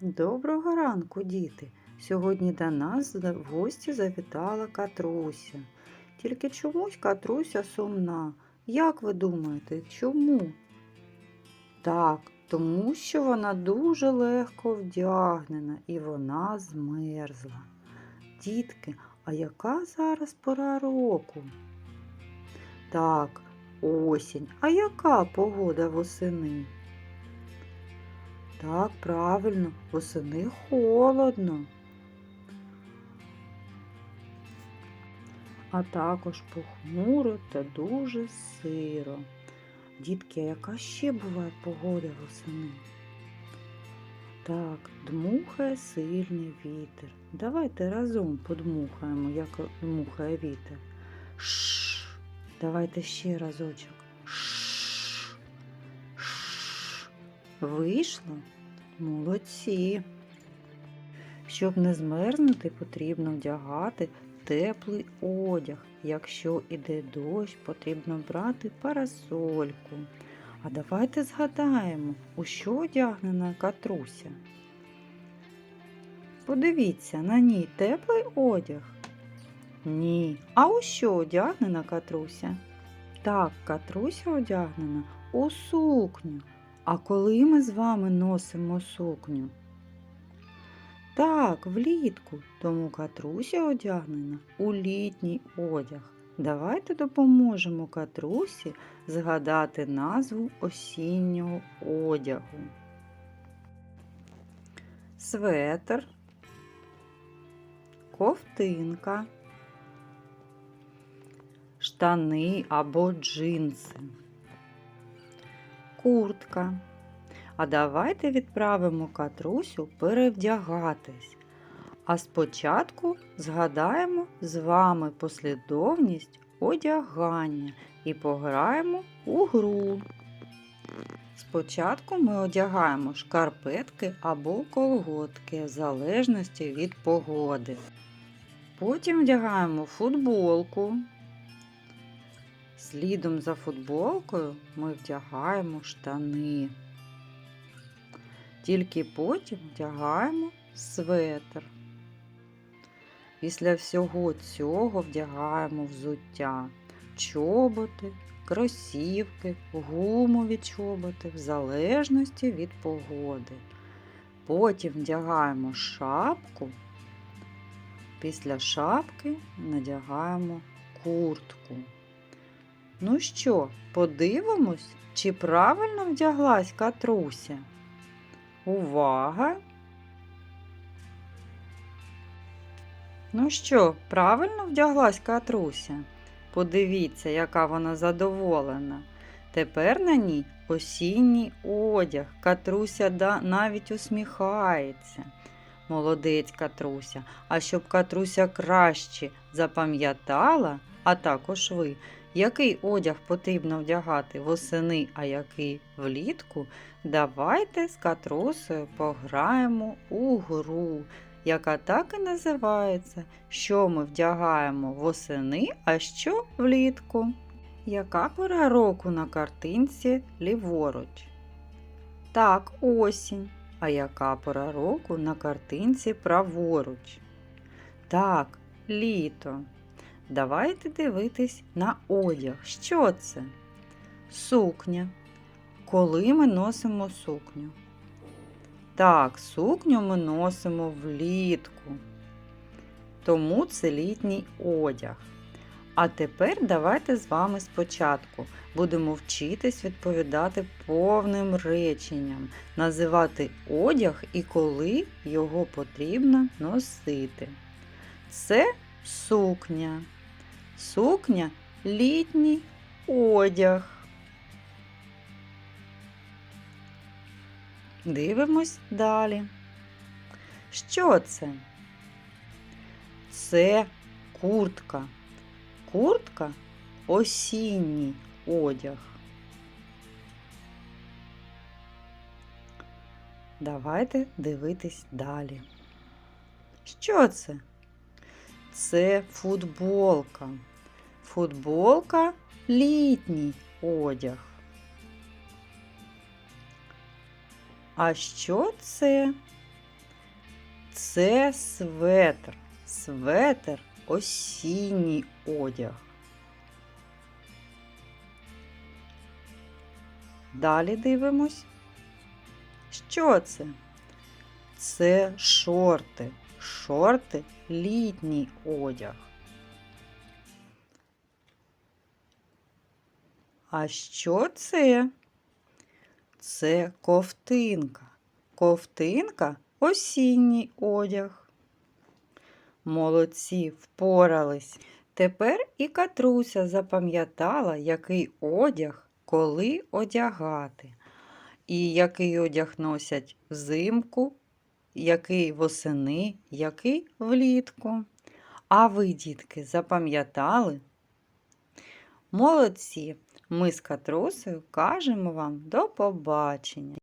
Доброго ранку, діти! Сьогодні до нас в гості завітала Катруся. Тільки чомусь Катруся сумна. Як ви думаєте, чому? Так, тому що вона дуже легко вдягнена і вона змерзла. Дітки, а яка зараз пора року? Так, осінь. А яка погода восени? Так, правильно, восени холодно. А також похмуро та дуже сиро. Дітки, а яка ще буває погода восени? Так, дмухає сильний вітер. Давайте разом подмухаємо, як дмухає вітер. Шш. Давайте ще разочок. Вийшло? Молодці. Щоб не змерзнути, потрібно вдягати теплий одяг. Якщо іде дощ, потрібно брати парасольку. А давайте згадаємо, у що одягнена катруся. Подивіться, на ній теплий одяг. Ні. А у що одягнена катруся? Так, катруся одягнена у сукню. А коли ми з вами носимо сукню? Так, влітку, тому катруся одягнена у літній одяг. Давайте допоможемо катрусі згадати назву осіннього одягу. Светр, ковтинка, штани або джинси куртка. А давайте відправимо катрусю перевдягатись. А спочатку згадаємо з вами послідовність одягання і пограємо у гру. Спочатку ми одягаємо шкарпетки або колготки в залежності від погоди. Потім вдягаємо футболку, Слідом за футболкою ми вдягаємо штани. Тільки потім вдягаємо светр. Після всього цього вдягаємо взуття, чоботи, кросівки, гумові чоботи в залежності від погоди. Потім вдягаємо шапку. Після шапки надягаємо куртку. Ну що, подивимось, чи правильно вдяглась катруся? Увага! Ну що, правильно вдяглась катруся? Подивіться, яка вона задоволена. Тепер на ній осінній одяг. Катруся навіть усміхається. Молодець катруся. А щоб катруся краще запам'ятала, а також ви, який одяг потрібно вдягати восени, а який влітку, давайте з катрусою пограємо у гру, яка так і називається, що ми вдягаємо восени, а що влітку. Яка пора року на картинці ліворуч? Так, осінь. А яка пора року на картинці праворуч? Так, літо. Давайте дивитись на одяг. Що це? Сукня. Коли ми носимо сукню? Так, сукню ми носимо влітку. Тому це літній одяг. А тепер давайте з вами спочатку будемо вчитись відповідати повним реченням, називати одяг і коли його потрібно носити. Це сукня. Сукня літній одяг. Дивимось далі. Що це? Це куртка. Куртка осінній одяг. Давайте дивитись далі. Що це? Це футболка. Футболка літній одяг. А що це? Це светр. Светр осінній одяг. Далі дивимось. Що це? Це шорти. Шорти літній одяг. А що це? Це ковтинка. Ковтинка осінній одяг. Молодці впорались. Тепер і Катруся запам'ятала, який одяг коли одягати, і який одяг носять взимку, який восени, який влітку. А ви, дітки, запам'ятали? Молодці! Ми з Катрусею кажемо вам до побачення.